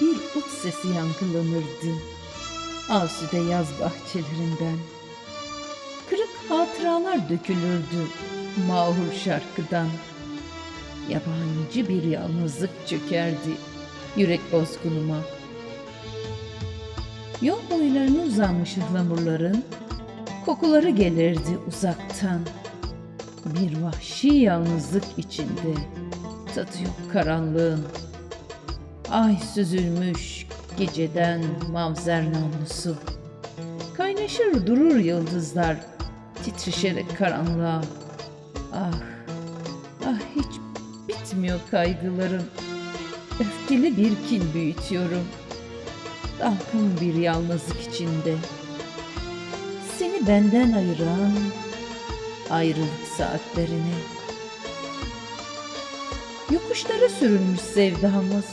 bir ut sesi yankılanırdı. Asude yaz bahçelerinden. Kırık hatıralar dökülürdü mahur şarkıdan. Yabancı bir yalnızlık çökerdi yürek bozgunuma. Yol boylarına uzanmış ıhlamurların kokuları gelirdi uzaktan. Bir vahşi yalnızlık içinde tadı yok karanlığın. Ay süzülmüş geceden mavzer namlusu. Kaynaşır durur yıldızlar titreşerek karanlığa. Ah, ah hiç bitmiyor kaygılarım. Öfkeli bir kin büyütüyorum. Dalgın bir yalnızlık içinde. Seni benden ayıran ayrılık saatlerini. Yokuşlara sürülmüş sevdamız.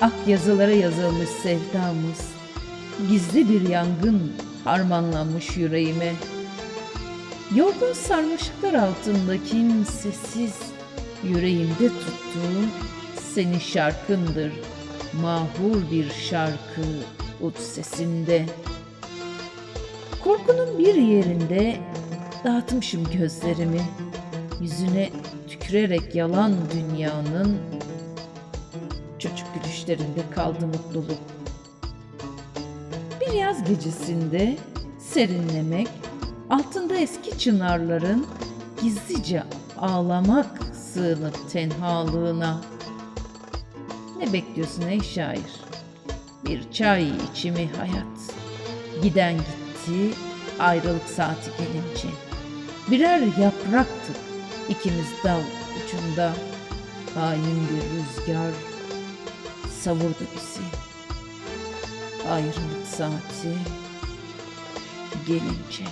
Ak yazılara yazılmış sevdamız. Gizli bir yangın harmanlanmış yüreğime. Yorgun sarmaşıklar altında kimsesiz yüreğimde tuttuğum senin şarkındır. Mahur bir şarkı ut sesinde. Korkunun bir yerinde dağıtmışım gözlerimi. Yüzüne tükürerek yalan dünyanın gülüşlerinde kaldı mutluluk. Bir yaz gecesinde serinlemek, altında eski çınarların gizlice ağlamak sığınıp tenhalığına. Ne bekliyorsun ey şair? Bir çay içimi hayat. Giden gitti, ayrılık saati gelince. Birer yapraktık ikimiz dal ucunda. Hain bir rüzgar savurdu bizi. Ayrılık saati gelince.